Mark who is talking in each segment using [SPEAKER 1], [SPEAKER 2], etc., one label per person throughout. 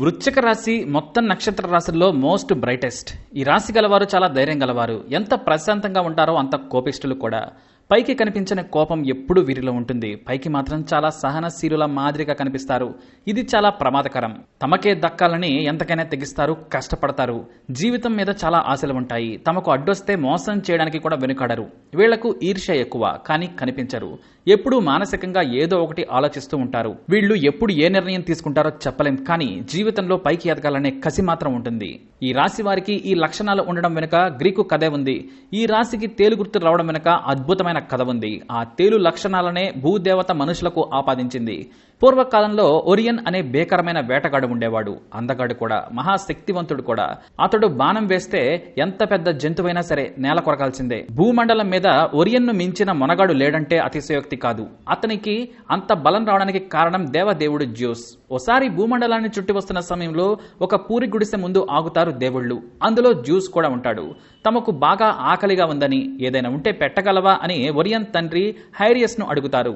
[SPEAKER 1] వృశ్చిక రాశి మొత్తం నక్షత్ర రాశుల్లో మోస్ట్ బ్రైటెస్ట్ ఈ రాశి గలవారు చాలా ధైర్యం గలవారు. ఎంత ప్రశాంతంగా ఉంటారో అంత కోపిష్టులు కూడా. పైకి కనిపించని కోపం ఎప్పుడూ వీరిలో ఉంటుంది. పైకి మాత్రం చాలా సహనశీలుల మాదిరిగా కనిపిస్తారు. ఇది చాలా ప్రమాదకరం. తమకే దక్కాలని ఎంతకైనా తెగిస్తారు కష్టపడతారు. జీవితం మీద చాలా ఆశలు ఉంటాయి. తమకు అడ్డొస్తే మోసం చేయడానికి కూడా వెనుకాడరు. వీళ్ళకు ఈర్ష్య ఎక్కువ కానీ కనిపించరు. ఎప్పుడూ మానసికంగా ఏదో ఒకటి ఆలోచిస్తూ ఉంటారు. వీళ్ళు ఎప్పుడు ఏ నిర్ణయం తీసుకుంటారో చెప్పలేం కానీ జీవితంలో పైకి ఎదగాలనే కసి మాత్రం ఉంటుంది. ఈ రాశి వారికి ఈ లక్షణాలు ఉండడం వెనుక గ్రీకు కథే ఉంది. ఈ రాశికి తేలు గుర్తు రావడం వెనుక అద్భుతమైన కథ ఉంది. ఆ తేలు లక్షణాలనే భూదేవత మనుషులకు ఆపాదించింది. పూర్వకాలంలో ఒరియన్ అనే బేకరమైన వేటగాడు ఉండేవాడు. అందగాడు కూడా మహాశక్తివంతుడు కూడా. అతడు బాణం వేస్తే ఎంత పెద్ద జంతువైనా సరే నేల కొరకాల్సిందే భూమండలం మీద ఒరియన్ను మించిన మొనగాడు లేడంటే అతిశయోక్తి కాదు. అతనికి అంత బలం రావడానికి కారణం దేవదేవుడు జ్యూస్. ఓసారి భూమండలాన్ని చుట్టి వస్తున్న సమయంలో ఒక పూరి గుడిసె ముందు ఆగుతారు దేవుళ్ళు. అందులో జ్యూస్ కూడా ఉంటాడు. తమకు బాగా ఆకలిగా ఉందని ఏదైనా ఉంటే పెట్టగలవా అని ఒరియన్ తండ్రి హైరియస్ను అడుగుతారు.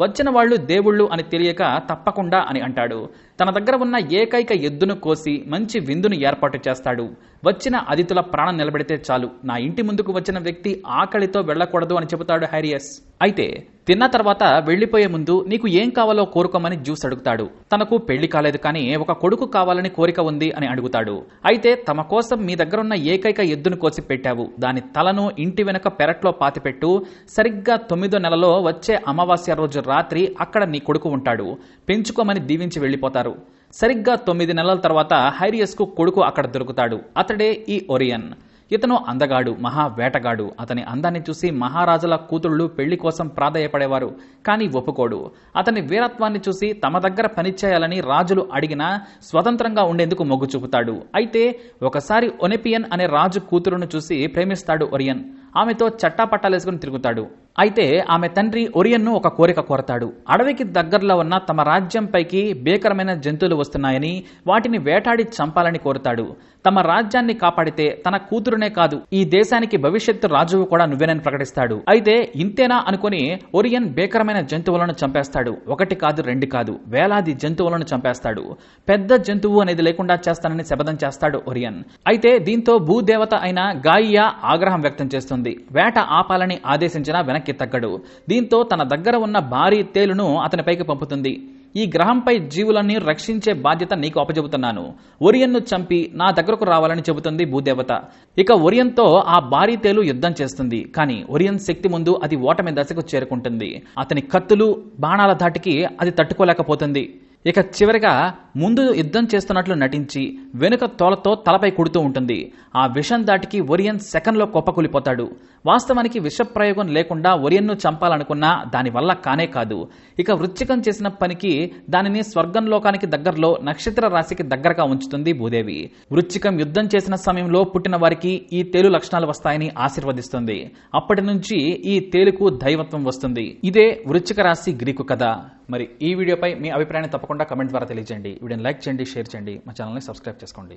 [SPEAKER 1] వచ్చిన వాళ్ళు దేవుళ్ళు అని తెలియక తప్పకుండా అని అంటాడు. తన దగ్గర ఉన్న ఏకైక ఎద్దును కోసి మంచి విందును ఏర్పాటు చేస్తాడు. వచ్చిన అతిథుల ప్రాణం నిలబెడితే చాలు. నా ఇంటి ముందుకు వచ్చిన వ్యక్తి ఆకలితో వెళ్ళకూడదు అని చెబుతాడు హ్యారియస్ అయితే తిన్న తర్వాత వెళ్ళిపోయే ముందు నీకు ఏం కావాలో కోరుకోమని జ్యూస్ అడుగుతాడు. తనకు పెళ్ళి కాలేదు కానీ ఒక కొడుకు కావాలని కోరిక ఉంది అని అడుగుతాడు. అయితే తమ కోసం మీ దగ్గర ఉన్న ఏకైక ఎద్దును కోసి పెట్టావు. దాని తలను ఇంటి వెనుక పెరట్లో పాతిపెట్టు. సరిగ్గా తొమ్మిదో నెలలో వచ్చే అమావాస్య రోజు రాత్రి అక్కడ నీ కొడుకు ఉంటాడు. పెంచుకోమని దీవించి చేస్తారు సరిగ్గా తొమ్మిది నెలల తర్వాత హైరియస్కు కొడుకు అక్కడ దొరుకుతాడు. అతడే ఈ ఒరియన్. ఇతను అందగాడు మహా వేటగాడు. అతని అందాన్ని చూసి మహారాజుల కూతుళ్ళు పెళ్ళి కోసం ప్రాధాయపడేవారు కానీ ఒప్పుకోడు. అతని వీరత్వాన్ని చూసి తమ దగ్గర పనిచేయాలని రాజులు అడిగినా స్వతంత్రంగా ఉండేందుకు మొగ్గు చూపుతాడు. అయితే ఒకసారి ఒనెపియన్ అనే రాజు కూతురును చూసి ప్రేమిస్తాడు ఒరియన్. ఆమెతో చట్టాపట్టాలేసుకుని తిరుగుతాడు. అయితే ఆమె తండ్రి ఒరియన్ను ఒక కోరిక కోరతాడు. అడవికి దగ్గరలో ఉన్న తమ రాజ్యంపైకి భీకరమైన జంతువులు వస్తున్నాయని వాటిని వేటాడి చంపాలని కోరుతాడు. తమ రాజ్యాన్ని కాపాడితే తన కూతురునే కాదు ఈ దేశానికి భవిష్యత్తు రాజువు కూడా నువ్వేనని ప్రకటిస్తాడు. అయితే ఇంతేనా అనుకుని ఒరియన్ భీకరమైన జంతువులను చంపేస్తాడు. ఒకటి కాదు రెండు కాదు వేలాది జంతువులను చంపేస్తాడు. పెద్ద జంతువు అనేది లేకుండా చేస్తానని శపథం చేస్తాడు ఒరియన్. అయితే దీంతో భూదేవత అయిన గాయియా ఆగ్రహం వ్యక్తం చేస్తుంది. వేట ఆపాలని ఆదేశించినా వెనక్కి తగ్గడు. దీంతో తన దగ్గర ఉన్న భారీ తేలును అతనిపైకి పంపుతుంది. ఈ గ్రహంపై జీవులన్నీ రక్షించే బాధ్యత నీకు అప్పచెబుతున్నాను ఒరియన్ను చంపి నా దగ్గరకు రావాలని చెబుతుంది భూదేవత. ఇక ఒరియన్తో ఆ భారీ తేలు యుద్ధం చేస్తుంది. కానీ ఒరియన్ శక్తి ముందు అది ఓటమి దశకు చేరుకుంటుంది. అతని కత్తులు బాణాల ధాటికి అది తట్టుకోలేకపోతుంది. ఇక చివరిగా ముందు యుద్ధం చేస్తున్నట్లు నటించి వెనుక తోలతో తలపై కుడుతూ ఉంటుంది. ఆ విషం దాటికి ఒరియన్ సెకండ్లో కుప్పకూలిపోతాడు వాస్తవానికి విష ప్రయోగం లేకుండా ఒరియన్ను చంపాలనుకున్నా దానివల్ల కానే కాదు. ఇక వృచ్చికం చేసిన పనికి దానిని స్వర్గంలోకానికి దగ్గరలో నక్షత్ర రాశికి దగ్గరగా ఉంచుతుంది భూదేవి. వృచ్చికం యుద్ధం చేసిన సమయంలో పుట్టిన వారికి ఈ తేలు లక్షణాలు వస్తాయని ఆశీర్వదిస్తుంది. అప్పటి నుంచి ఈ తేలుకు దైవత్వం వస్తుంది. ఇదే వృచ్చిక రాశి గ్రీకు కథ. మరి ఈ వీడియోపై మీ అభిప్రాయాన్ని తప్పకుండా కమెంట్ ద్వారా తెలియజేయండి. వీడియోని లైక్ చేయండి షేర్ చేయండి. మా ఛానల్ని సబ్స్క్రైబ్ చేసుకోండి. con Lee.